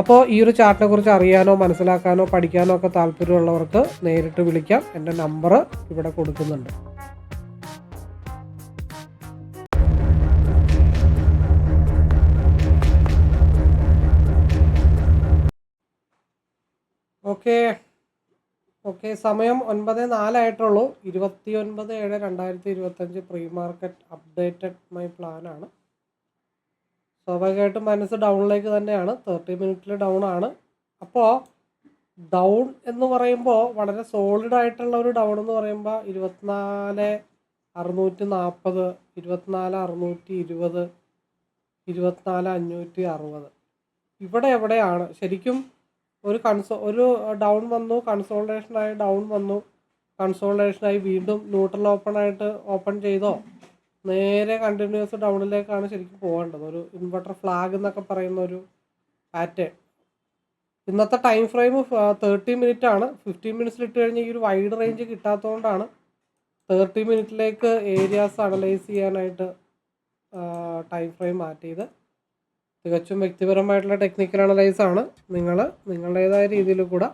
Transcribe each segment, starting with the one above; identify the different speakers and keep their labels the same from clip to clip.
Speaker 1: അപ്പോൾ ഈ ഒരു ചാർട്ടിനെ കുറിച്ച് അറിയാനോ മനസ്സിലാക്കാനോ പഠിക്കാനോ ഒക്കെ താല്പര്യമുള്ളവർക്ക് നേരിട്ട് വിളിക്കാം. എന്റെ നമ്പർ ഇവിടെ കൊടുക്കുന്നുണ്ട്. ഓക്കെ. ഓക്കെ സമയം ഒൻപത് നാലായിട്ടുള്ളൂ. ഇരുപത്തി ഒൻപത് ഏഴ് രണ്ടായിരത്തി ഇരുപത്തഞ്ച് പ്രീ മാർക്കറ്റ് അപ്ഡേറ്റഡ് മൈ പ്ലാനാണ്. സ്വാഭാവികമായിട്ടും മനസ്സ് ഡൗണിലേക്ക് തന്നെയാണ്. തേർട്ടി മിനിറ്റിൽ ഡൗൺ ആണ് അപ്പോൾ ഡൗൺ എന്ന് പറയുമ്പോൾ വളരെ സോളിഡ് ആയിട്ടുള്ള ഒരു ഡൗൺ എന്ന് പറയുമ്പോൾ ഇരുപത്തിനാല് അറുന്നൂറ്റി നാൽപ്പത് ഇരുപത്തിനാല് അറുന്നൂറ്റി ഇരുപത് ഇരുപത്തിനാല് അഞ്ഞൂറ്റി അറുപത് ഇവിടെ എവിടെയാണ്? ശരിക്കും ഒരു കൺസോ ഒരു ഡൗൺ വന്നു കൺസോൾട്ടേഷനായി ഡൗൺ വന്നു. കൺസോൾട്ടേഷനായി വീണ്ടും ന്യൂട്രൽ ഓപ്പൺ ആയിട്ട് ഓപ്പൺ ചെയ്തോ? നേരെ കണ്ടിന്യൂസ് ഡൗണിലേക്കാണ് ശരിക്കും പോകേണ്ടത്. ഒരു ഇൻവെർട്ടർ ഫ്ലാഗ് എന്നൊക്കെ പറയുന്ന ഒരു പാറ്റേൺ ഇന്നത്തെ ടൈം ഫ്രെയിം തേർട്ടി മിനിറ്റ് ആണ്. ഫിഫ്റ്റീൻ മിനിറ്റ്സിൽ ഇട്ട് കഴിഞ്ഞാൽ ഈ ഒരു വൈഡ് റേഞ്ച് കിട്ടാത്തതുകൊണ്ടാണ് തേർട്ടി മിനിറ്റിലേക്ക് ഏരിയാസ് അനലൈസ് ചെയ്യാനായിട്ട് ടൈം ഫ്രെയിം മാറ്റിയത്. തികച്ചും വ്യക്തിപരമായിട്ടുള്ള ടെക്നിക്കൽ അനലൈസ് ആണ്. നിങ്ങൾ നിങ്ങളുടേതായ രീതിയിൽ കൂടെ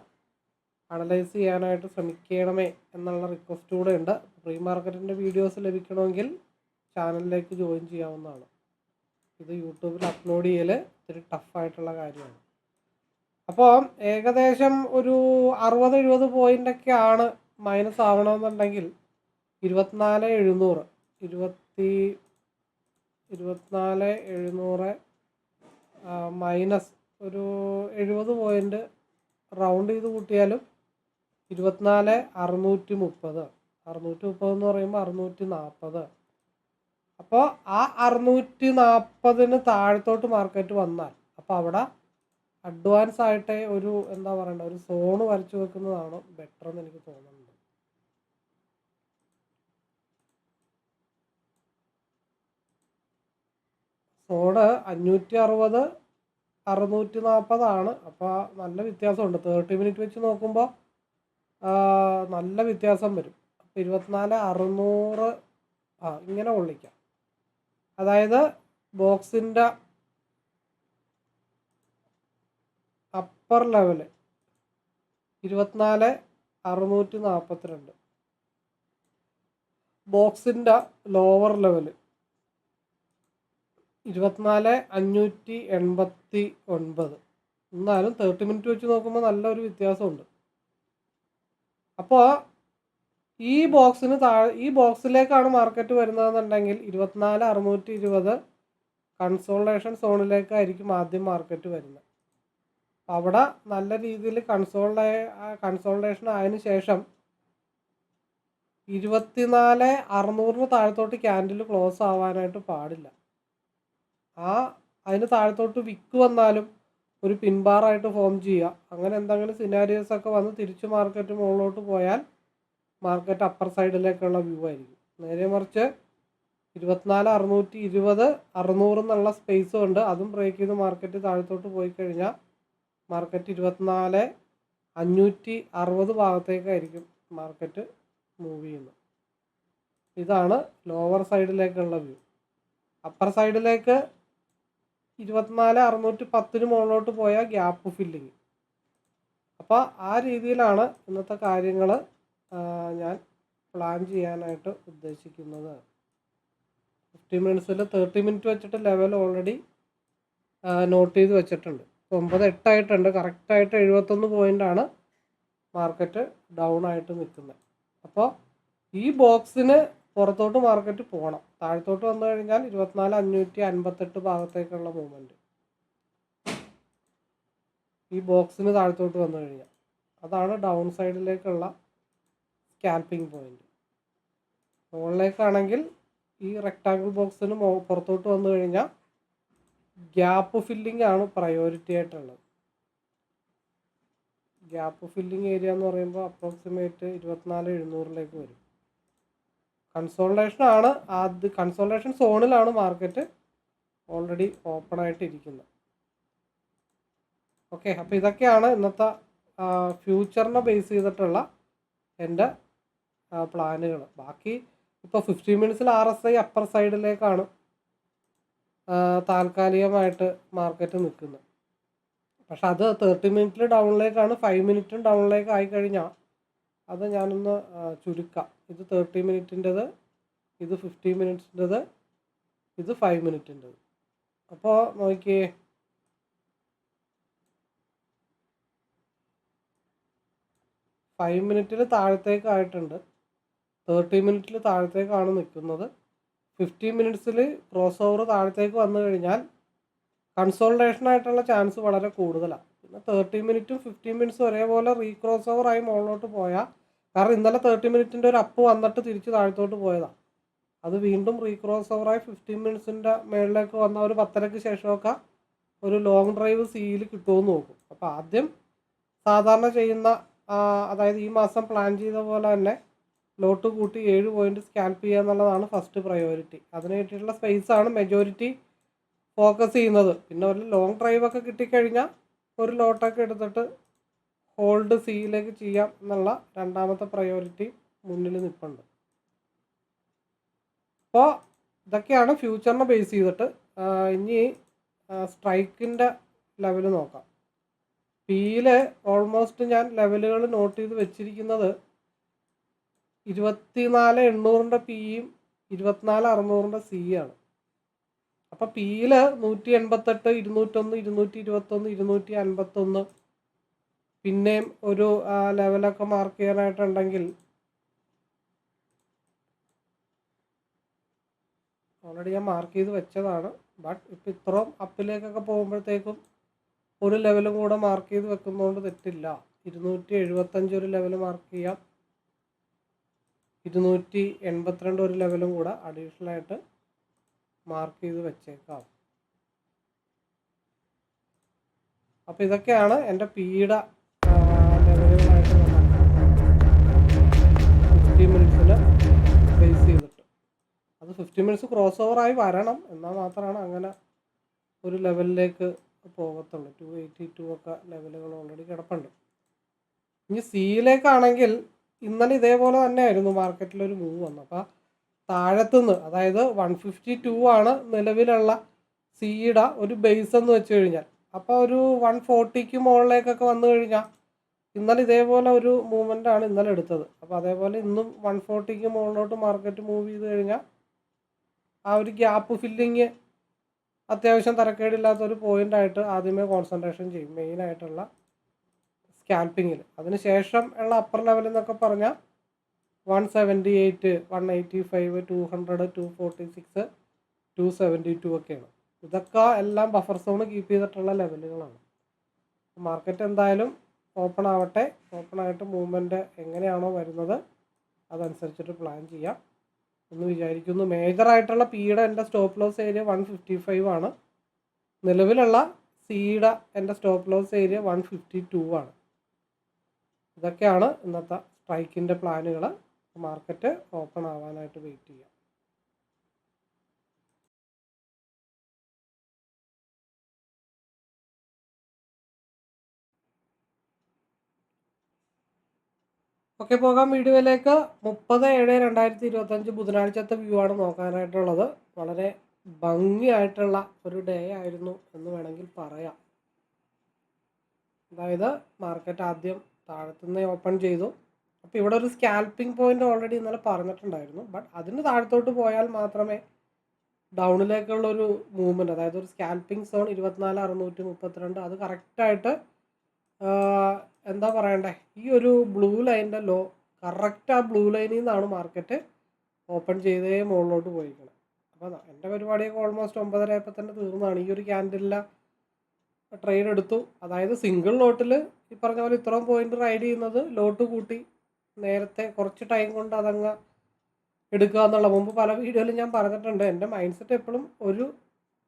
Speaker 1: അനലൈസ് ചെയ്യാനായിട്ട് ശ്രമിക്കണമേ എന്നുള്ള റിക്വസ്റ്റ് കൂടെ ഉണ്ട്. പ്രീ മാർക്കറ്റിന്റെ വീഡിയോസ് ലഭിക്കണമെങ്കിൽ ചാനലിലേക്ക് ജോയിൻ ചെയ്യാവുന്നതാണ്. ഇത് യൂട്യൂബിൽ അപ്ലോഡ് ചെയ്യൽ ഇത്തിരി ടഫായിട്ടുള്ള കാര്യമാണ്. അപ്പോൾ ഏകദേശം ഒരു അറുപത് എഴുപത് പോയിന്റൊക്കെ ആണ് മൈനസ് ആവണമെന്നുണ്ടെങ്കിൽ ഇരുപത്തിനാല് എഴുന്നൂറ് ഇരുപത്തി ഇരുപത്തിനാല് എഴുന്നൂറ് മൈനസ് ഒരു എഴുപത് പോയിന്റ് റൗണ്ട് ചെയ്ത് കൂട്ടിയാലും ഇരുപത്തിനാല് അറുന്നൂറ്റി മുപ്പത്. അറുന്നൂറ്റി മുപ്പത് എന്ന് പറയുമ്പോൾ അറുന്നൂറ്റി നാൽപ്പത് അപ്പോൾ ആ അറുന്നൂറ്റി നാൽപ്പതിന് താഴത്തോട്ട് മാർക്കറ്റ് വന്നാൽ അപ്പോൾ അവിടെ അഡ്വാൻസ് ആയിട്ട് ഒരു എന്താ പറയണ്ട ഒരു സോണ് വരച്ചു വെക്കുന്നതാണ് ബെറ്റർ എന്ന് എനിക്ക് തോന്നുന്നത്. സോണ് അഞ്ഞൂറ്റി അറുപത് അറുന്നൂറ്റി നാൽപ്പതാണ് അപ്പോൾ നല്ല വ്യത്യാസമുണ്ട്. തേർട്ടി മിനിറ്റ് വെച്ച് നോക്കുമ്പോൾ നല്ല വ്യത്യാസം വരും. അപ്പോൾ ഇരുപത്തിനാല് അറുന്നൂറ് ആ ഇങ്ങനെ കൊള്ളിക്കാം. അതായത് ബോക്സിന്റെ അപ്പർ ലെവൽ ഇരുപത്തിനാല് അറുന്നൂറ്റി നാൽപ്പത്തിരണ്ട് ബോക്സിന്റെ ലോവർ ലെവൽ ഇരുപത്തിനാല് അഞ്ഞൂറ്റി എൺപത്തി ഒൻപത് എന്നാലും തേർട്ടി മിനിറ്റ് വെച്ച് നോക്കുമ്പോൾ നല്ലൊരു വ്യത്യാസമുണ്ട്. അപ്പോൾ ഈ ബോക്സിന് താഴെ ഈ ബോക്സിലേക്കാണ് മാർക്കറ്റ് വരുന്നതെന്നുണ്ടെങ്കിൽ ഇരുപത്തിനാല് അറുന്നൂറ്റി ഇരുപത് കൺസോൾട്ടേഷൻ സോണിലേക്കായിരിക്കും ആദ്യം മാർക്കറ്റ് വരുന്നത്. അവിടെ നല്ല രീതിയിൽ കൺസോൾട്ടേ കൺസോൾട്ടേഷൻ ആയതിനു ശേഷം ഇരുപത്തിനാല് അറുന്നൂറിന് താഴത്തോട്ട് ക്യാൻഡിൽ ക്ലോസ് ആവാനായിട്ട് പാടില്ല. ആ അതിന് താഴത്തോട്ട് വിക്ക് വന്നാലും ഒരു പിൻബാറായിട്ട് ഫോം ചെയ്യുക. അങ്ങനെ എന്തെങ്കിലും സിനാരിയോസ് ഒക്കെ വന്ന് തിരിച്ച് മാർക്കറ്റ് മുകളിലോട്ട് പോയാൽ മാർക്കറ്റ് അപ്പർ സൈഡിലേക്കുള്ള വ്യൂ ആയിരിക്കും. നേരെ മറിച്ച് ഇരുപത്തിനാല് അറുന്നൂറ്റി ഇരുപത് അറുന്നൂറ് എന്നുള്ള സ്പേസും ഉണ്ട്. അതും ബ്രേക്ക് ചെയ്ത് മാർക്കറ്റ് താഴത്തോട്ട് പോയി കഴിഞ്ഞാൽ മാർക്കറ്റ് ഇരുപത്തിനാല് അഞ്ഞൂറ്റി അറുപത് ഭാഗത്തേക്കായിരിക്കും മാർക്കറ്റ് മൂവ് ചെയ്യുന്നത്. ഇതാണ് ലോവർ സൈഡിലേക്കുള്ള വ്യൂ അപ്പർ സൈഡിലേക്ക് ഇരുപത്തിനാല് അറുന്നൂറ്റി പത്തിന് മുകളിലോട്ട് പോയാൽ ഗ്യാപ്പ് ഫില്ലിങ് അപ്പോൾ ആ രീതിയിലാണ് ഇന്നത്തെ കാര്യങ്ങൾ ഞാൻ പ്ലാൻ ചെയ്യാനായിട്ട് ഉദ്ദേശിക്കുന്നത്. ഫിഫ്റ്റി മിനിറ്റ്സിൽ തേർട്ടി മിനിറ്റ് വെച്ചിട്ട് ലെവൽ ഓൾറെഡി നോട്ട് ചെയ്ത് വെച്ചിട്ടുണ്ട്. ഒമ്പത് എട്ടായിട്ടുണ്ട്. കറക്റ്റായിട്ട് എഴുപത്തൊന്ന് പോയിന്റാണ് മാർക്കറ്റ് ഡൗൺ ആയിട്ട് നിൽക്കുന്നത്. അപ്പോൾ ഈ ബോക്സിന് പുറത്തോട്ട് മാർക്കറ്റ് പോകണം താഴത്തോട്ട് വന്നു കഴിഞ്ഞാൽ ഇരുപത്തിനാല് അഞ്ഞൂറ്റി അൻപത്തെട്ട് ഭാഗത്തേക്കുള്ള മൂവ്മെന്റ് ഈ ബോക്സിന് താഴത്തോട്ട് വന്നു കഴിഞ്ഞാൽ അതാണ് ഡൗൺ സൈഡിലേക്കുള്ള സ്കാൽപ്പിംഗ് പോയിന്റ്. മുകളിലേക്കാണെങ്കിൽ ഈ റെക്ടാങ്കിൾ ബോക്സിന് പുറത്തോട്ട് വന്നു കഴിഞ്ഞാൽ ഗ്യാപ്പ് ഫില്ലിംഗ് ആണ് പ്രയോറിറ്റി ആയിട്ടുള്ളത്. ഗ്യാപ്പ് ഫില്ലിംഗ് ഏരിയ എന്ന് പറയുമ്പോൾ അപ്രോക്സിമേറ്റ് ഇരുപത്തിനാല് എഴുന്നൂറിലേക്ക് വരും. കൺസോൾട്ടേഷൻ ആണ് ആദ്യ കൺസോൾട്ടേഷൻ സോണിലാണ് മാർക്കറ്റ് ഓൾറെഡി ഓപ്പൺ ആയിട്ട് ഇരിക്കുന്നത് ഓക്കെ അപ്പോൾ ഇതൊക്കെയാണ് ഇന്നത്തെ ഫ്യൂച്ചറിനെ ബേസ് ചെയ്തിട്ടുള്ള എന്റെ പ്ലാനുകൾ ബാക്കി ഇപ്പോൾ ഫിഫ്റ്റീൻ മിനിറ്റ്സിൽ ആർ എസ് ഐ അപ്പർ സൈഡിലേക്കാണ് താൽക്കാലികമായിട്ട് മാർക്കറ്റ് നിൽക്കുന്നത് പക്ഷെ അത് തേർട്ടി മിനിറ്റിൽ ഡൗണിലേക്കാണ് ഫൈവ് മിനിറ്റും ഡൗണിലേക്ക് ആയി കഴിഞ്ഞാൽ അത് ഞാനൊന്ന് ചുരുക്കാം. ഇത് തേർട്ടി മിനിറ്റിന്റെത് ഇത് ഫിഫ്റ്റി മിനിറ്റ്സിന്റെത് ഇത് ഫൈവ് മിനിറ്റിന്റെത് അപ്പോൾ നോക്കിയേ. ഫൈവ് മിനിറ്റിൽ താഴത്തേക്ക് ആയിട്ടുണ്ട് തേർട്ടി മിനിറ്റിൽ താഴത്തേക്കാണ് നിൽക്കുന്നത് ഫിഫ്റ്റി മിനിറ്റ്സിൽ ക്രോസ് ഓവർ താഴത്തേക്ക് വന്നു കഴിഞ്ഞാൽ കൺസോൾട്ടേഷൻ ആയിട്ടുള്ള ചാൻസ് വളരെ കൂടുതലാണ് പിന്നെ തേർട്ടി മിനിറ്റും ഫിഫ്റ്റീൻ മിനിറ്റ്സും ഒരേപോലെ റീ ക്രോസ് ഓവർ ആയി മുകളിലോട്ട് പോയാൽ കാരണം ഇന്നലെ തേർട്ടി മിനിറ്റിന്റെ ഒരു അപ്പ് വന്നിട്ട് തിരിച്ച് താഴത്തോട്ട് പോയതാണ് അത് വീണ്ടും റീ ക്രോസ് ഓവറായി ഫിഫ്റ്റീൻ മിനിറ്റ്സിന്റെ മേളിലേക്ക് വന്ന ഒരു പത്തരയ്ക്ക് ശേഷമൊക്കെ ഒരു ലോങ് ഡ്രൈവ് സിയിൽ കിട്ടുമെന്ന് നോക്കും. അപ്പോൾ ആദ്യം സാധാരണ ചെയ്യുന്ന അതായത് ഈ മാസം പ്ലാൻ ചെയ്ത പോലെ തന്നെ ലോട്ട് കൂട്ടി ഏഴ് പോയിന്റ് സ്കാൽപ്പ് ചെയ്യുക എന്നുള്ളതാണ് ഫസ്റ്റ് പ്രയോറിറ്റി അതിന് സ്പേസാണ് സ്പേസ് ആണ് മെജോറിറ്റി ഫോക്കസ് ചെയ്യുന്നത്. പിന്നെ ഒരു ലോങ് ഡ്രൈവ് ഒക്കെ കിട്ടിക്കഴിഞ്ഞാൽ ഒരു ലോട്ടൊക്കെ എടുത്തിട്ട് ഹോൾഡ് സിയിലേക്ക് ചെയ്യാം എന്നുള്ള രണ്ടാമത്തെ പ്രയോറിറ്റി മുന്നിൽ നിൽപ്പുണ്ട് അപ്പോൾ ഇതൊക്കെയാണ് ഫ്യൂച്ചറിനെ ബേസ് ചെയ്തിട്ട്. ഇനി സ്ട്രൈക്കിന്റെ ലെവൽ നോക്കാം. പിയിൽ ഓൾമോസ്റ്റ് ഞാൻ ലെവലുകൾ നോട്ട് ചെയ്ത് വെച്ചിരിക്കുന്നത് ഇരുപത്തിനാല് എണ്ണൂറിന്റെ പിയും ഇരുപത്തിനാല് അറുന്നൂറിന്റെ സി ആണ്. അപ്പോൾ പിയിൽ നൂറ്റി എൺപത്തെട്ട് ഇരുന്നൂറ്റൊന്ന് ഇരുന്നൂറ്റി ഇരുപത്തൊന്ന് ഇരുന്നൂറ്റി അൻപത്തൊന്ന് പിന്നെയും ഒരു ലെവലൊക്കെ മാർക്ക് ചെയ്യാനായിട്ടുണ്ടെങ്കിൽ ഓൾറെഡി ഞാൻ മാർക്ക് ചെയ്ത് വെച്ചതാണ്. ബട്ട് ഇപ്പം ഇത്രയും അപ്പിലേക്കൊക്കെ പോകുമ്പോഴത്തേക്കും ഒരു ലെവലും കൂടെ മാർക്ക് ചെയ്ത് വെക്കുന്നതുകൊണ്ട് തെറ്റില്ല. ഇരുന്നൂറ്റി എഴുപത്തഞ്ച് ഒരു ലെവൽ മാർക്ക് ചെയ്യാം. ഇരുന്നൂറ്റി എൺപത്തിരണ്ട് ഒരു ലെവലും കൂടെ അഡീഷണൽ ആയിട്ട് മാർക്ക് ചെയ്ത് വെച്ചേക്കാം. അപ്പോൾ ഇതൊക്കെയാണ് എന്റെ പീഡ ഫിഫ്റ്റി അത് ഫിഫ്റ്റി മിനിറ്റ്സ് ക്രോസ് ആയി വരണം. എന്നാൽ മാത്രമാണ് അങ്ങനെ ഒരു ലെവലിലേക്ക് പോകത്തുള്ളൂ. ടു എയ്റ്റി ടു ഒക്കെ ലെവലുകൾ ഓൾറെഡി കിടപ്പുണ്ട്. ഇനി സിയിലേക്കാണെങ്കിൽ ഇന്നലെ ഇതേപോലെ തന്നെയായിരുന്നു മാർക്കറ്റിലൊരു മൂവ് വന്നത്. അപ്പോൾ താഴത്തുനിന്ന് അതായത് വൺ ഫിഫ്റ്റി ടു ആണ് നിലവിലുള്ള സീഡ ഒരു ബേസ് എന്ന് വെച്ച് കഴിഞ്ഞാൽ. അപ്പോൾ ഒരു വൺ ഫോർട്ടിക്ക് മുകളിലേക്കൊക്കെ വന്നു കഴിഞ്ഞാൽ ഇന്നലെ ഇതേപോലെ ഒരു മൂവ്മെന്റ് ആണ് ഇന്നലെ എടുത്തത്. അപ്പോൾ അതേപോലെ ഇന്നും വൺ ഫോർട്ടിക്ക് മുകളിലോട്ട് മാർക്കറ്റ് മൂവ് ചെയ്ത് കഴിഞ്ഞാൽ ആ ഒരു ഗ്യാപ്പ് ഫില്ലിങ് അത്യാവശ്യം തരക്കേടില്ലാത്തൊരു പോയിന്റായിട്ട് ആദ്യമേ കോൺസെൻട്രേഷൻ ചെയ്യും. മെയിൻ ആയിട്ടുള്ള സ്കാൽപ്പിങ്ങിൽ അതിന് ശേഷം ഉള്ള അപ്പർ ലെവൽ എന്നൊക്കെ പറഞ്ഞാൽ one seventy eight one eighty five two hundred two forty six two seventy two ഒക്കെയാണ്. ഇതൊക്കെ എല്ലാം ബഫർ സോൺ കീപ്പ് ചെയ്തിട്ടുള്ള ലെവലുകളാണ് മാർക്കറ്റ് എന്തായാലും ഓപ്പൺ ആവട്ടെ. ഓപ്പൺ ആയിട്ട് മൂവ്മെന്റ് എങ്ങനെയാണോ വരുന്നത് അതനുസരിച്ചിട്ട് പ്ലാൻ ചെയ്യാം. എന്ന് വിചാരിക്കുന്നു. മേജറായിട്ടുള്ള പിയുടെ എന്റെ stop loss area one fifty five ആണ്. നിലവിലുള്ള സിയുടെ എന്റെ stop loss area one fifty two ആണ്. ഇതൊക്കെയാണ് ഇന്നത്തെ സ്ട്രൈക്കിന്റെ പ്ലാനുകൾ. മാർക്കറ്റ് ഓപ്പൺ ആവാനായിട്ട് വെയിറ്റ് ചെയ്യാം. ഓക്കെ പോകാം. വീഡിയോയിലേക്ക് മുപ്പത് ഏഴ് രണ്ടായിരത്തി ഇരുപത്തഞ്ച് ബുധനാഴ്ചത്തെ വ്യൂ ആണ് നോക്കാനായിട്ടുള്ളത്. വളരെ ഭംഗിയായിട്ടുള്ള ഒരു ഡേ ആയിരുന്നു എന്ന് വേണമെങ്കിൽ പറയാം. അതായത് മാർക്കറ്റ് ആദ്യം താഴത്തുനിന്ന് ഓപ്പൺ ചെയ്തു. അപ്പോൾ ഇവിടെ ഒരു സ്കാൽപ്പിംഗ് പോയിന്റ് ഓൾറെഡി ഇന്നലെ പറഞ്ഞിട്ടുണ്ടായിരുന്നു. ബട്ട് അതിന് താഴത്തോട്ട് പോയാൽ മാത്രമേ ഡൗണിലേക്കുള്ള ഒരു മൂവ്മെന്റ് അതായത് ഒരു സ്കാൽപ്പിംഗ് സോൺ ഇരുപത്തിനാല് അറുന്നൂറ്റി മുപ്പത്തിരണ്ട് അത് കറക്റ്റായിട്ട് എന്താ പറയണ്ടേ? ഈ ഒരു ബ്ലൂ ലൈനിന്റെ ലോ കറക്റ്റ് ആ ബ്ലൂ ലൈനിൽ നിന്നാണ് മാർക്കറ്റ് ഓപ്പൺ ചെയ്തേ മുകളിലോട്ട് പോയിരിക്കുന്നത് അപ്പോൾ എന്റെ പരിപാടിയൊക്കെ ഓൾമോസ്റ്റ് ഒമ്പതര ആയപ്പോൾ തന്നെ തീർന്നതാണ് ഈ ഒരു ക്യാൻഡിലിലെ ട്രേഡ് എടുത്തു. അതായത് സിംഗിൾ ലോട്ടിൽ ഈ പറഞ്ഞ പോലെ ഇത്രയും പോയിന്റ് റൈഡ് ചെയ്യുന്നത് ലോട്ട് കൂട്ടി. നേരത്തെ കുറച്ച് ടൈം കൊണ്ട് അതങ്ങ് എടുക്കുക എന്നുള്ള മുമ്പ് പല വീഡിയോയിലും ഞാൻ പറഞ്ഞിട്ടുണ്ട്. എന്റെ മൈൻഡ് സെറ്റ് എപ്പോഴും ഒരു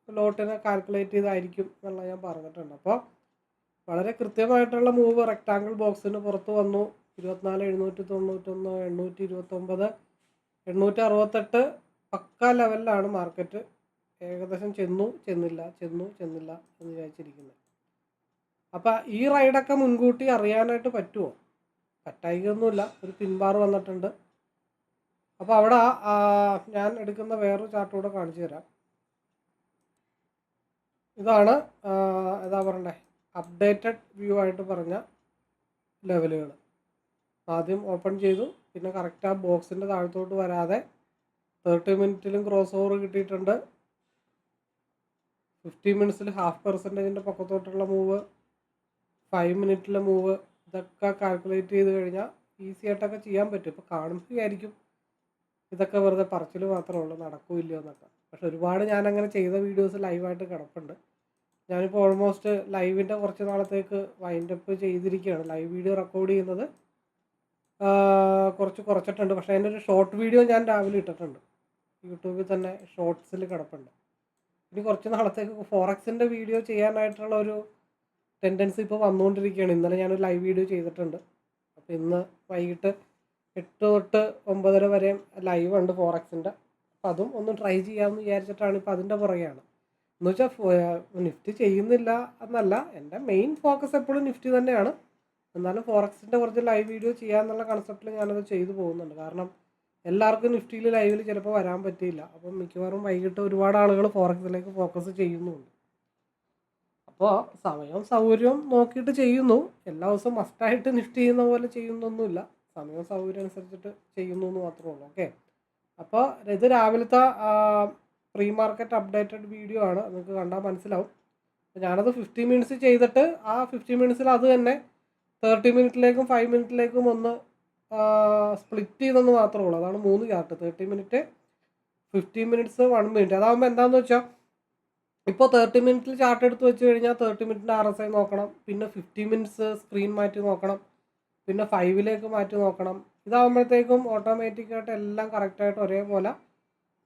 Speaker 1: ലോട്ടിനെ കാൽക്കുലേറ്റ് ചെയ്തായിരിക്കും എന്നുള്ള ഞാൻ പറഞ്ഞിട്ടുണ്ട്. അപ്പോൾ വളരെ കൃത്യമായിട്ടുള്ള മൂവ് റെക്റ്റാങ്കിൾ ബോക്സിന് പുറത്ത് വന്നു. ഇരുപത്തിനാല് എഴുന്നൂറ്റി തൊണ്ണൂറ്റൊന്ന് എണ്ണൂറ്റി ഇരുപത്തൊമ്പത് എണ്ണൂറ്റി അറുപത്തെട്ട് പക്ക ലെവലിലാണ് മാർക്കറ്റ് ഏകദേശം ചെന്നു ചെന്നില്ല ചെന്നു ചെന്നില്ല എന്ന് വിചാരിച്ചിരിക്കുന്നത് അപ്പം ഈ റൈഡൊക്കെ മുൻകൂട്ടി അറിയാനായിട്ട് പറ്റുമോ പറ്റായികൊന്നുമില്ല ഒരു പിൻബാർ വന്നിട്ടുണ്ട്. അപ്പോൾ അവിടെ ഞാൻ എടുക്കുന്ന വേറൊരു ചാർട്ട് കൂടെ കാണിച്ചു തരാം. ഇതാണ് എന്താ പറയണ്ടേ? അപ്ഡേറ്റഡ് വ്യൂ ആയിട്ട് പറഞ്ഞ ലെവലുകൾ ആദ്യം ഓപ്പൺ ചെയ്തു പിന്നെ കറക്റ്റ് ആ ബോക്സിന്റെ താഴത്തോട്ട് വരാതെ തേർട്ടി മിനിറ്റിലും ക്രോസ് ഓവർ കിട്ടിയിട്ടുണ്ട്. ഫിഫ്റ്റി മിനിറ്റ്സിൽ ഹാഫ് പെർസെന്റേജിന്റെ പൊക്കത്തോട്ടുള്ള മൂവ് ഫൈവ് മിനിറ്റിലെ മൂവ് ഇതൊക്കെ കാൽക്കുലേറ്റ് ചെയ്ത് കഴിഞ്ഞാൽ ഈസി ആയിട്ടൊക്കെ ചെയ്യാൻ പറ്റും. ഇപ്പോൾ കാണുമ്പോഴായിരിക്കും ഇതൊക്കെ വെറുതെ പറച്ചിൽ മാത്രമേ ഉള്ളൂ നടക്കൂല്ല എന്നൊക്കെ. പക്ഷെ ഒരുപാട് ഞാൻ അങ്ങനെ ചെയ്ത വീഡിയോസ് ലൈവായിട്ട് കിടപ്പുണ്ട്. ഞാനിപ്പോൾ ഓൾമോസ്റ്റ് ലൈവിന്റെ കുറച്ച് നാളത്തേക്ക് വൈൻഡപ്പ് ചെയ്തിരിക്കുകയാണ്. ലൈവ് വീഡിയോ റെക്കോർഡ് ചെയ്യുന്നത് കുറച്ച് കുറച്ചിട്ടുണ്ട്. പക്ഷേ അതിന്റെ ഒരു ഷോർട്ട് വീഡിയോ ഞാൻ രാവിലെ ഇട്ടിട്ടുണ്ട്. യൂട്യൂബിൽ തന്നെ ഷോർട്ട്സിൽ കിടപ്പുണ്ട്. ഇനി കുറച്ച് നാളത്തേക്ക് ഫോറക്സിന്റെ വീഡിയോ ചെയ്യാനായിട്ടുള്ള ഒരു ടെൻഡൻസി ഇപ്പോൾ വന്നുകൊണ്ടിരിക്കുകയാണ്. ഇന്നലെ ഞാനൊരു ലൈവ് വീഡിയോ ചെയ്തിട്ടുണ്ട്. അപ്പോൾ ഇന്ന് വൈകിട്ട് എട്ട് തൊട്ട് ഒമ്പതര വരെ ലൈവ് ഉണ്ട് ഫോറക്സിന്റെ അപ്പോൾ അതും ഒന്ന് ട്രൈ ചെയ്യാമെന്ന് വിചാരിച്ചിട്ടാണ് ഇപ്പോൾ അതിന്റെ പുറകെയാണ്. എന്ന് വെച്ചാൽ നിഫ്റ്റ് ചെയ്യുന്നില്ല എന്നല്ല. എന്റെ മെയിൻ ഫോക്കസ് എപ്പോഴും നിഫ്റ്റി തന്നെയാണ്. എന്നാലും ഫോറക്സിന്റെ കുറച്ച് ലൈവ് വീഡിയോ ചെയ്യാമെന്നുള്ള കൺസെപ്റ്റിൽ ഞാനത് ചെയ്തു പോകുന്നുണ്ട്. കാരണം എല്ലാവർക്കും നിഫ്റ്റിയിൽ ലൈവിൽ ചിലപ്പോൾ വരാൻ പറ്റിയില്ല. അപ്പം മിക്കവാറും വൈകിട്ട് ഒരുപാട് ആളുകൾ ഫോറക്സിലേക്ക് ഫോക്കസ് ചെയ്യുന്നുണ്ട്. അപ്പോൾ സമയവും സൗകര്യവും നോക്കിയിട്ട് ചെയ്യുന്നു. എല്ലാ ദിവസവും മസ്റ്റായിട്ട് നിഫ്റ്റ് ചെയ്യുന്ന പോലെ ചെയ്യുന്നൊന്നുമില്ല. സമയവും സൗകര്യം അനുസരിച്ചിട്ട് ചെയ്യുന്നു എന്ന് മാത്രമേ ഉള്ളൂ. ഓക്കെ അപ്പോൾ ഇത് രാവിലത്തെ പ്രീ മാർക്കറ്റ് അപ്ഡേറ്റഡ് വീഡിയോ ആണ്. നിങ്ങൾക്ക് കണ്ടാൽ മനസ്സിലാവും. ഞാനത് ഫിഫ്റ്റി മിനിറ്റ്സ് ചെയ്തിട്ട് ആ ഫിഫ്റ്റി മിനിറ്റ്സിൽ അത് തന്നെ തേർട്ടി മിനിറ്റിലേക്കും ഫൈവ് മിനിറ്റിലേക്കും ഒന്ന് സ്പ്ലിറ്റ് ചെയ്തെന്ന് മാത്രമേ ഉള്ളൂ അതാണ് മൂന്ന് chart thirty minute fifteen minutes one minute അതാകുമ്പോൾ എന്താണെന്ന് വെച്ചാൽ ഇപ്പോൾ തേർട്ടി മിനിറ്റിൽ ചാർട്ട് എടുത്ത് വെച്ച് കഴിഞ്ഞാൽ തേർട്ടി മിനിറ്റിന്റെ ആർ എസ് ഐ നോക്കണം. പിന്നെ ഫിഫ്റ്റി മിനിറ്റ്സ് സ്ക്രീൻ മാറ്റി നോക്കണം. പിന്നെ ഫൈവിലേക്ക് മാറ്റി നോക്കണം. ഇതാകുമ്പോഴത്തേക്കും ഓട്ടോമാറ്റിക്കായിട്ട് എല്ലാം കറക്റ്റായിട്ട് ഒരേപോലെ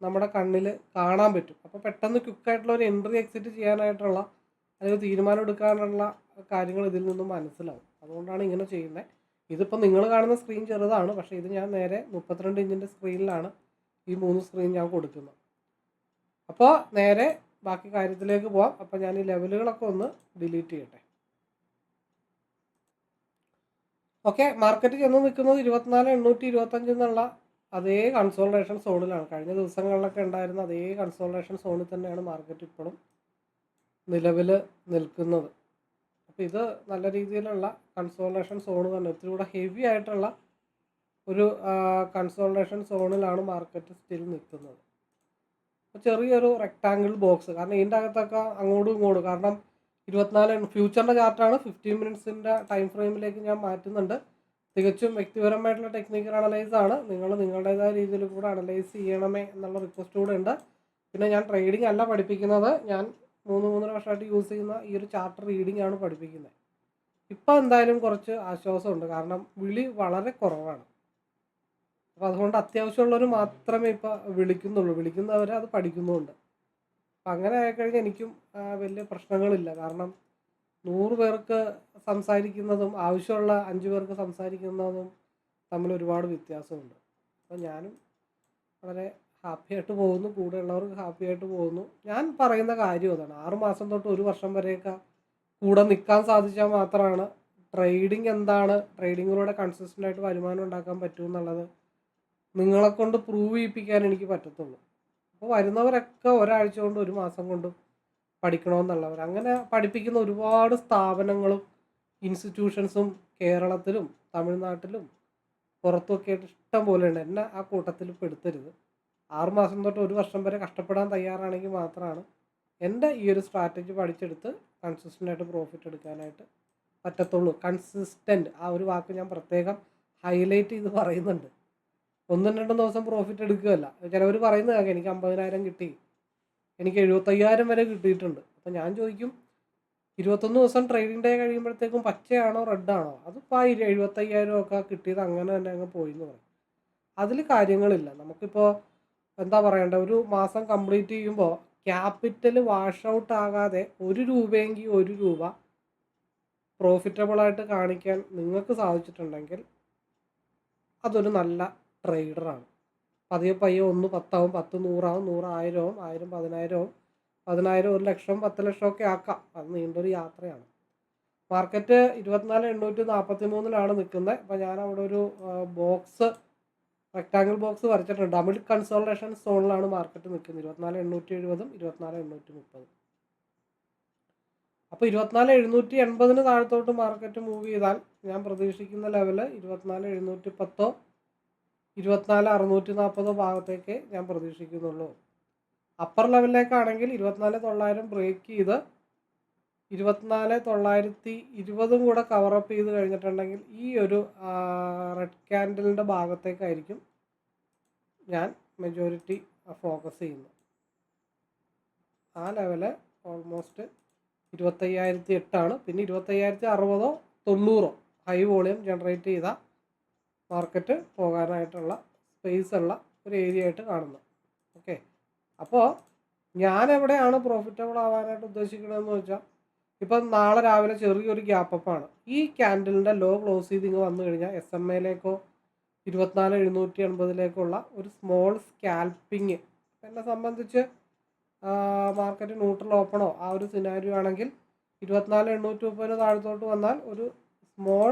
Speaker 1: നമ്മുടെ കണ്ണിൽ കാണാൻ പറ്റും. അപ്പോൾ പെട്ടെന്ന് ക്വിക്കായിട്ടുള്ള ഒരു എൻട്രി എക്സിറ്റ് ചെയ്യാനായിട്ടുള്ള അല്ലെങ്കിൽ തീരുമാനം എടുക്കാനുള്ള കാര്യങ്ങൾ ഇതിൽ നിന്നും മനസ്സിലാവും. അതുകൊണ്ടാണ് ഇങ്ങനെ ചെയ്യുന്നത് ഇതിപ്പോൾ നിങ്ങൾ കാണുന്ന സ്ക്രീൻ ചെറുതാണ്. പക്ഷേ ഇത് ഞാൻ നേരെ മുപ്പത്തിരണ്ട് ഇഞ്ചിന്റെ സ്ക്രീനിലാണ് ഈ മൂന്ന് സ്ക്രീൻ ഞാൻ കൊടുക്കുന്നത്. അപ്പോൾ നേരെ ബാക്കി കാര്യത്തിലേക്ക് പോവാം. അപ്പോൾ ഞാൻ ഈ ലെവലുകളൊക്കെ ഒന്ന് ഡിലീറ്റ് ചെയ്യട്ടെ. ഓക്കെ മാർക്കറ്റ് ചെന്ന് നിൽക്കുന്നത് ഇരുപത്തിനാല് എണ്ണൂറ്റി ഇരുപത്തഞ്ച് എന്നുള്ള അതേ കൺസോൾട്ടേഷൻ സോണിലാണ് കഴിഞ്ഞ ദിവസങ്ങളിലൊക്കെ ഉണ്ടായിരുന്ന അതേ കൺസോൾട്ടേഷൻ സോണിൽ തന്നെയാണ് മാർക്കറ്റ് ഇപ്പോഴും നിലവിൽ നിൽക്കുന്നത്. അപ്പോൾ ഇത് നല്ല രീതിയിലുള്ള കൺസോൾട്ടേഷൻ സോൺ തന്നെ. ഒത്തിരി കൂടെ ഹെവി ആയിട്ടുള്ള ഒരു കൺസോൾട്ടേഷൻ സോണിലാണ് മാർക്കറ്റ് സ്റ്റിൽ നിൽക്കുന്നത്. ചെറിയൊരു റെക്ടാങ്കിൾ ബോക്സ് കാരണം ഇതിന്റെ അകത്തൊക്കെ അങ്ങോട്ടും ഇങ്ങോട്ടും. കാരണം ഇരുപത്തിനാല് ഫ്യൂച്ചറിന്റെ ചാർട്ടാണ് ഫിഫ്റ്റീൻ മിനിറ്റ്സിന്റെ ടൈം ഫ്രെയിമിലേക്ക് ഞാൻ മാറ്റുന്നുണ്ട്. തികച്ചും വ്യക്തിപരമായിട്ടുള്ള ടെക്നിക്കൽ അനലൈസ് ആണ്. നിങ്ങൾ നിങ്ങളുടേതായ രീതിയിൽ കൂടെ അനലൈസ് ചെയ്യണമേ എന്നുള്ള റിക്വസ്റ്റ് കൂടെ ഉണ്ട്. പിന്നെ ഞാൻ ട്രേഡിംഗ് അല്ല പഠിപ്പിക്കുന്നത്. ഞാൻ മൂന്ന് മൂന്നര വർഷമായിട്ട് യൂസ് ചെയ്യുന്ന ഈ ഒരു ചാർട്ടർ റീഡിംഗ് ആണ് പഠിപ്പിക്കുന്നത്. ഇപ്പം എന്തായാലും കുറച്ച് ആശ്വാസമുണ്ട്. കാരണം വിളി വളരെ കുറവാണ്. അപ്പോൾ അതുകൊണ്ട് അത്യാവശ്യമുള്ളവർ മാത്രമേ ഇപ്പോൾ വിളിക്കുന്നുള്ളൂ. വിളിക്കുന്നവർ അത് പഠിക്കുന്നുമുണ്ട്. അപ്പം അങ്ങനെ ആയിക്കഴിഞ്ഞാൽ എനിക്കും വലിയ പ്രശ്നങ്ങളില്ല. കാരണം നൂറ് പേർക്ക് സംസാരിക്കുന്നതും ആവശ്യമുള്ള അഞ്ച് പേർക്ക് സംസാരിക്കുന്നതും തമ്മിൽ ഒരുപാട് വ്യത്യാസമുണ്ട്. അപ്പോൾ ഞാനും വളരെ ഹാപ്പി ആയിട്ട് പോകുന്നു. കൂടെയുള്ളവർക്ക് ഹാപ്പി ആയിട്ട് പോകുന്നു. ഞാൻ പറയുന്ന കാര്യം അതാണ്. ആറ് മാസം തൊട്ട് ഒരു വർഷം വരെയൊക്കെ കൂടെ നിൽക്കാൻ സാധിച്ചാൽ മാത്രമാണ് ട്രേഡിംഗ് എന്താണ് ട്രേഡിങ്ങിലൂടെ കൺസിസ്റ്റന്റ് ആയിട്ട് വരുമാനം ഉണ്ടാക്കാൻ പറ്റുമെന്നുള്ളത് നിങ്ങളെ കൊണ്ട് പ്രൂവ് ചെയ്യിപ്പിക്കാൻ എനിക്ക് പറ്റത്തുള്ളൂ. അപ്പോൾ വരുന്നവരൊക്കെ ഒരാഴ്ച കൊണ്ട് ഒരു മാസം കൊണ്ടും പഠിക്കണമെന്നുള്ളവർ. അങ്ങനെ പഠിപ്പിക്കുന്ന ഒരുപാട് സ്ഥാപനങ്ങളും ഇൻസ്റ്റിറ്റ്യൂഷൻസും കേരളത്തിലും തമിഴ്നാട്ടിലും പുറത്തുമൊക്കെ ഇഷ്ടം പോലെ ഉണ്ട് എന്നെ ആ കൂട്ടത്തിൽ പെടുത്തരുത് ആറുമാസം തൊട്ട് ഒരു വർഷം വരെ കഷ്ടപ്പെടാൻ തയ്യാറാണെങ്കിൽ മാത്രമാണ് എന്റെ ഈ ഒരു സ്ട്രാറ്റജി പഠിച്ചെടുത്ത് കൺസിസ്റ്റന്റ് ആയിട്ട് പ്രോഫിറ്റ് എടുക്കാനായിട്ട് പറ്റത്തുള്ളൂ. കൺസിസ്റ്റന്റ് ആ ഒരു വാക്ക് ഞാൻ പ്രത്യേകം ഹൈലൈറ്റ് ചെയ്ത് പറയുന്നുണ്ട്. ഒന്നും രണ്ടും ദിവസം പ്രോഫിറ്റ് എടുക്കുകയല്ല. ചിലവർ പറയുന്നത് കേൾക്കാം എനിക്ക് അമ്പതിനായിരം കിട്ടി. എനിക്ക് എഴുപത്തയ്യായിരം വരെ കിട്ടിയിട്ടുണ്ട്. അപ്പം ഞാൻ ചോദിക്കും ഇരുപത്തൊന്ന് ദിവസം ട്രേഡിംഗ് ഡേ കഴിയുമ്പോഴത്തേക്കും പച്ചയാണോ റെഡാണോ അതിപ്പോൾ ആ എഴുപത്തയ്യായിരം ഒക്കെ കിട്ടിയത് അങ്ങനെ തന്നെ അങ്ങ് പോയി എന്ന് പറയും. അതിൽ കാര്യങ്ങളില്ല. നമുക്കിപ്പോൾ എന്താ പറയണ്ട ഒരു മാസം കംപ്ലീറ്റ് ചെയ്യുമ്പോൾ ക്യാപിറ്റൽ വാഷ് ഔട്ട് ആകാതെ ഒരു രൂപയെങ്കിൽ ഒരു രൂപ പ്രോഫിറ്റബിളായിട്ട് കാണിക്കാൻ നിങ്ങൾക്ക് സാധിച്ചിട്ടുണ്ടെങ്കിൽ അതൊരു നല്ല ട്രേഡറാണ്. പതിയെ പയ്യെ ഒന്ന് പത്താവും പത്ത് നൂറാവും നൂറായിരവും ആയിരം പതിനായിരവും പതിനായിരം ഒരു ലക്ഷം പത്ത് ലക്ഷം ഒക്കെ ആക്കാം. അത് നീണ്ടൊരു യാത്രയാണ്. മാർക്കറ്റ് ഇരുപത്തിനാല് എണ്ണൂറ്റി നാൽപ്പത്തി മൂന്നിലാണ് നിൽക്കുന്നത്. അപ്പോൾ ഞാൻ അവിടെ ഒരു ബോക്സ് റെക്ടാങ്കിൾ ബോക്സ് വരച്ചിട്ടുണ്ട്. ഡബിൾ കൺസോൾട്ടേഷൻ സോണിലാണ് മാർക്കറ്റ് നിൽക്കുന്നത്. ഇരുപത്തിനാല് എണ്ണൂറ്റി എഴുപതും ഇരുപത്തിനാല് എണ്ണൂറ്റി മുപ്പതും. അപ്പോൾ ഇരുപത്തിനാല് എഴുന്നൂറ്റി എൺപതിന് താഴത്തോട്ട് മാർക്കറ്റ് മൂവ് ചെയ്താൽ ഞാൻ പ്രതീക്ഷിക്കുന്ന ലെവൽ ഇരുപത്തിനാല് എഴുന്നൂറ്റി പത്തോ ഇരുപത്തിനാല് അറുന്നൂറ്റി നാൽപ്പതോ ഭാഗത്തേക്ക് ഞാൻ പ്രതീക്ഷിക്കുന്നുള്ളൂ. അപ്പർ ലെവലിലേക്കാണെങ്കിൽ ഇരുപത്തിനാല് തൊള്ളായിരം ബ്രേക്ക് ചെയ്ത് ഇരുപത്തിനാല് തൊള്ളായിരത്തി ഇരുപതും കൂടെ കവറപ്പ് ചെയ്ത് കഴിഞ്ഞിട്ടുണ്ടെങ്കിൽ ഈ ഒരു റെഡ് ക്യാൻഡലിന്റെ ഭാഗത്തേക്കായിരിക്കും ഞാൻ മെജോറിറ്റി ഫോക്കസ് ചെയ്യുന്നത്. ആ ലെവൽ ഓൾമോസ്റ്റ് ഇരുപത്തയ്യായിരത്തി എട്ടാണ് പിന്നെ ഇരുപത്തയ്യായിരത്തി അറുപതോ തൊണ്ണൂറോ ഹൈ വോളിയം ജനറേറ്റ് ചെയ്ത മാർക്കറ്റ് പോകാനായിട്ടുള്ള സ്പേസ് ഉള്ള ഒരു ഏരിയ ആയിട്ട് കാണുന്നു ഓക്കെ അപ്പോൾ ഞാൻ എവിടെയാണ് പ്രോഫിറ്റബിൾ ആവാനായിട്ട് ഉദ്ദേശിക്കുന്നതെന്ന് വെച്ചാൽ ഇപ്പം നാളെ രാവിലെ ചെറിയൊരു ഗ്യാപ്പ് ആണ്. ഈ ക്യാൻഡലിന്റെ ലോ ക്ലോസ് ചെയ്ത് ഇങ്ങ് വന്നു കഴിഞ്ഞാൽ എസ് എം എയിലേക്കോ ഇരുപത്തിനാല് എഴുന്നൂറ്റി എൺപതിലേക്കുള്ള ഒരു സ്മോൾ സ്കാൽപ്പിങ് എന്നെ സംബന്ധിച്ച് മാർക്കറ്റ് ന്യൂട്രൽ ഓപ്പണോ ആ ഒരു സിനാരിയോ ആണെങ്കിൽ ഇരുപത്തിനാല് എണ്ണൂറ്റി മുപ്പതിന് താഴത്തോട്ട് വന്നാൽ ഒരു സ്മോൾ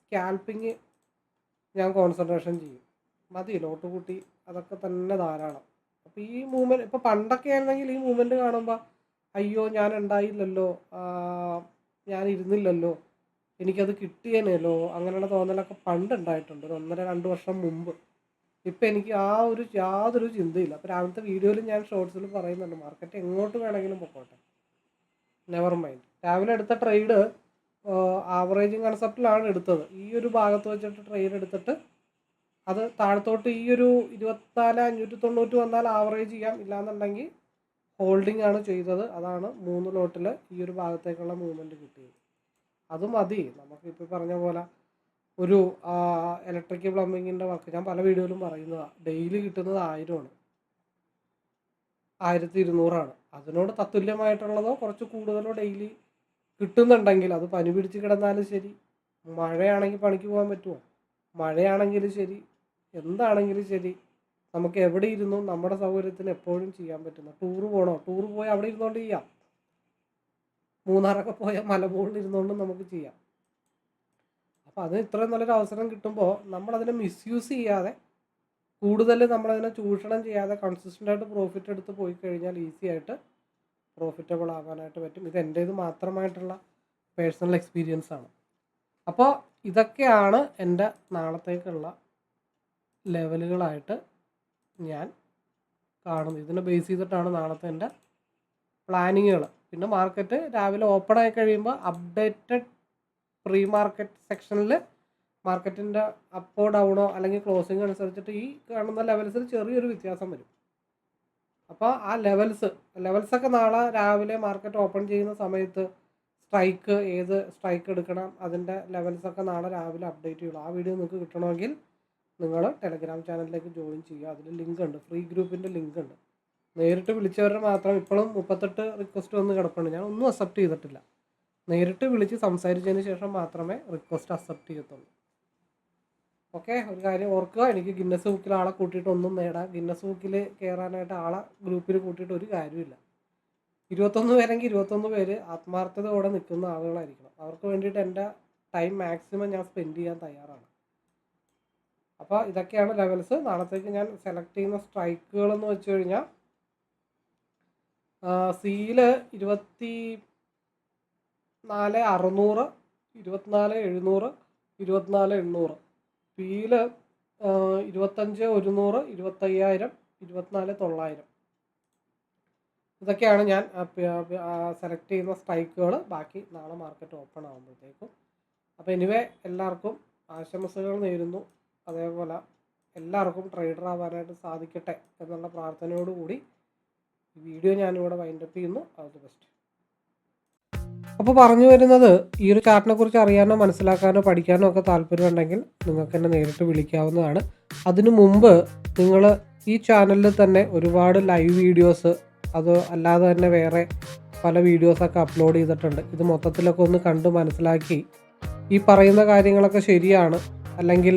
Speaker 1: സ്കാൽപ്പിങ് ഞാൻ കോൺസെൻട്രേഷൻ ചെയ്യും. മതി ലോട്ട് കൂട്ടി അതൊക്കെ തന്നെ ധാരാളം. അപ്പോൾ ഈ മൂവ്മെന്റ് ഇപ്പോൾ പണ്ടൊക്കെ ആയിരുന്നെങ്കിൽ ഈ മൂവ്മെന്റ് കാണുമ്പോൾ അയ്യോ ഞാൻ ഉണ്ടായില്ലല്ലോ ഞാൻ ഇരുന്നില്ലല്ലോ എനിക്കത് കിട്ടിയേനല്ലോ അങ്ങനെയുള്ള തോന്നലൊക്കെ പണ്ടുണ്ടായിട്ടുണ്ട്. ഒരു ഒന്നര രണ്ട് വർഷം മുമ്പ്. ഇപ്പം എനിക്ക് ആ ഒരു യാതൊരു ചിന്തയില്ല. അപ്പോൾ രാവിലത്തെ വീഡിയോയിൽ ഞാൻ ഷോർട്സിൽ പറയുന്നുണ്ട്. മാർക്കറ്റ് എങ്ങോട്ട് വേണമെങ്കിലും പൊക്കോട്ടെ. നെവർ മൈൻഡ് രാവിലെ എടുത്ത ട്രേഡ് ആവറേജിങ് കൺസെപ്റ്റിലാണ് എടുത്തത്. ഈ ഒരു ഭാഗത്ത് വെച്ചിട്ട് ട്രേഡ് എടുത്തിട്ട് അത് താഴത്തോട്ട് ഈ ഒരു ഇരുപത്തിനാല് അഞ്ഞൂറ്റി തൊണ്ണൂറ്റി വന്നാൽ ആവറേജ് ചെയ്യാം. ഇല്ലാന്നുണ്ടെങ്കിൽ ഹോൾഡിംഗ് ആണ് ചെയ്തത്. അതാണ് മൂന്ന് ലോട്ടിൽ ഈ ഒരു ഭാഗത്തേക്കുള്ള മൂവ്മെന്റ് കിട്ടിയത്. അത് മതി. നമുക്കിപ്പോൾ പറഞ്ഞ പോലെ ഒരു ഇലക്ട്രിക് പ്ലംബിങ്ങിന്റെ വർക്ക് ഞാൻ പല വീഡിയോയിലും പറയുന്നതാണ് ഡെയിലി കിട്ടുന്നത് ആയിരമാണ്. ആയിരത്തി ഇരുന്നൂറാണ് അതിനോട് തത്തുല്യമായിട്ടുള്ളതോ കുറച്ച് കൂടുതലോ ഡെയിലി കിട്ടുന്നുണ്ടെങ്കിൽ അത് പനി പിടിച്ച് കിടന്നാലും ശരി. മഴയാണെങ്കിൽ പണിക്ക് പോകാൻ പറ്റുമോ? മഴയാണെങ്കിലും ശരി. എന്താണെങ്കിലും ശരി. നമുക്ക് എവിടെ ഇരുന്നു നമ്മുടെ സൗകര്യത്തിന് എപ്പോഴും ചെയ്യാൻ പറ്റുന്ന. ടൂറ് പോകണോ ടൂറ് പോയി അവിടെ ഇരുന്നുകൊണ്ട് ചെയ്യാം. മൂന്നാറൊക്കെ പോയ മലമുകളിൽ ഇരുന്നുകൊണ്ട് നമുക്ക് ചെയ്യാം. അപ്പോൾ അതിന് ഇത്രയും നല്ലൊരു അവസരം കിട്ടുമ്പോൾ നമ്മളതിനെ മിസ്യൂസ് ചെയ്യാതെ കൂടുതൽ നമ്മളതിനെ ചൂഷണം ചെയ്യാതെ കൺസിസ്റ്റന്റ് ആയിട്ട് പ്രോഫിറ്റ് എടുത്ത് പോയി കഴിഞ്ഞാൽ ഈസി ആയിട്ട് പ്രോഫിറ്റബിൾ ആകാനായിട്ട് പറ്റും. ഇത് എന്റേത് മാത്രമായിട്ടുള്ള പേഴ്സണൽ എക്സ്പീരിയൻസ് ആണ്. അപ്പോൾ ഇതൊക്കെയാണ് എന്റെ നാളത്തേക്കുള്ള ലെവലുകളായിട്ട് ഞാൻ കാണുന്നത്. ഇതിനെ ബേസ് ചെയ്തിട്ടാണ് നാളത്തെ എന്റെ പ്ലാനിങ്ങുകൾ പിന്നെ മാർക്കറ്റ് രാവിലെ ഓപ്പൺ ആയി കഴിയുമ്പോൾ അപ്ഡേറ്റഡ് പ്രീ മാർക്കറ്റ് സെക്ഷനിൽ മാർക്കറ്റിന്റെ അപ്പോ ഡൗണോ അല്ലെങ്കിൽ ക്ലോസിംഗ് അനുസരിച്ചിട്ട് ഈ കാണുന്ന ലെവൽസിൽ ചെറിയൊരു വ്യത്യാസം വരും. അപ്പോൾ ആ ലെവൽസ് ലെവൽസൊക്കെ നാളെ രാവിലെ മാർക്കറ്റ് ഓപ്പൺ ചെയ്യുന്ന സമയത്ത് സ്ട്രൈക്ക് ഏത് സ്ട്രൈക്ക് എടുക്കണം അതിന്റെ ലെവൽസൊക്കെ നാളെ രാവിലെ അപ്ഡേറ്റ് ചെയ്യുള്ളൂ. ആ വീഡിയോ നിങ്ങൾക്ക് കിട്ടണമെങ്കിൽ നിങ്ങൾ ടെലഗ്രാം ചാനലിലേക്ക് ജോയിൻ ചെയ്യുക. അതിൽ ലിങ്ക് ഉണ്ട്. ഫ്രീ ഗ്രൂപ്പിന്റെ ലിങ്ക് ഉണ്ട്. നേരിട്ട് വിളിച്ചവരുടെ മാത്രം ഇപ്പോഴും മുപ്പത്തെട്ട് റിക്വസ്റ്റ് വന്ന് കിടപ്പുണ്ട്. ഞാൻ ഒന്നും അക്സെപ്റ്റ് ചെയ്തിട്ടില്ല. നേരിട്ട് വിളിച്ച് സംസാരിച്ചതിന് ശേഷം മാത്രമേ റിക്വസ്റ്റ് അക്സെപ്റ്റ് ചെയ്യത്തുള്ളൂ. ഓക്കെ ഒരു കാര്യം ഓർക്കുക. എനിക്ക് ഗിന്നസ് ബുക്കിൽ ആളെ കൂട്ടിയിട്ട് ഒന്നും നേടാം. ഗിന്നസ് ബുക്കിൽ കയറാനായിട്ട് ആളെ ഗ്രൂപ്പിൽ കൂട്ടിയിട്ട് ഒരു കാര്യമില്ല ഇരുപത്തൊന്ന് പേരെങ്കിൽ ഇരുപത്തൊന്ന് പേര് ആത്മാർത്ഥതയോടെ നിൽക്കുന്ന ആളുകളായിരിക്കണം. അവർക്ക് വേണ്ടിയിട്ട് എന്റെ ടൈം മാക്സിമം ഞാൻ സ്പെൻഡ് ചെയ്യാൻ തയ്യാറാണ്. അപ്പോൾ ഇതൊക്കെയാണ് ലെവൽസ് നാളത്തേക്ക് ഞാൻ സെലക്ട് ചെയ്യുന്ന സ്ട്രൈക്കുകൾ എന്ന് വെച്ച് കഴിഞ്ഞാൽ സിയിൽ ഇരുപത്തി നാല് അറുന്നൂറ് ഇരുപത്തിനാല് എഴുന്നൂറ് ഇരുപത്തിനാല് എണ്ണൂറ്. പിയിൽ ഇരുപത്തഞ്ച് ഒരുന്നൂറ് ഇരുപത്തയ്യായിരം ഇരുപത്തിനാല് തൊള്ളായിരം. ഇതൊക്കെയാണ് ഞാൻ സെലക്ട് ചെയ്യുന്ന സ്ട്രൈക്കുകൾ ബാക്കി നാളെ മാർക്കറ്റ് ഓപ്പൺ ആകുമ്പോഴത്തേക്കും അപ്പോൾ എനിവേ എല്ലാവർക്കും ആശംസകൾ നേരുന്നു. അതേപോലെ എല്ലാവർക്കും ട്രേഡർ ആവാനായിട്ട് സാധിക്കട്ടെ എന്നുള്ള പ്രാർത്ഥനയോടുകൂടി വീഡിയോ ഞാനിവിടെ വൈൻഡപ്പ് ചെയ്യുന്നു. ദി ബെസ്റ്റ് അപ്പോൾ പറഞ്ഞു വരുന്നത് ഈ ഒരു ചാർട്ടിനെ കുറിച്ച് അറിയാനോ മനസ്സിലാക്കാനോ പഠിക്കാനോ ഒക്കെ താല്പര്യമുണ്ടെങ്കിൽ നിങ്ങൾക്ക് എന്നെ നേരിട്ട് വിളിക്കാവുന്നതാണ്. അതിനു മുമ്പ് നിങ്ങൾ ഈ ചാനലിൽ തന്നെ ഒരുപാട് ലൈവ് വീഡിയോസ് അത് അല്ലാതെ തന്നെ വേറെ പല വീഡിയോസൊക്കെ അപ്ലോഡ് ചെയ്തിട്ടുണ്ട്. ഇത് മൊത്തത്തിലൊക്കെ ഒന്ന് കണ്ട് മനസ്സിലാക്കി ഈ പറയുന്ന കാര്യങ്ങളൊക്കെ ശരിയാണ്. അല്ലെങ്കിൽ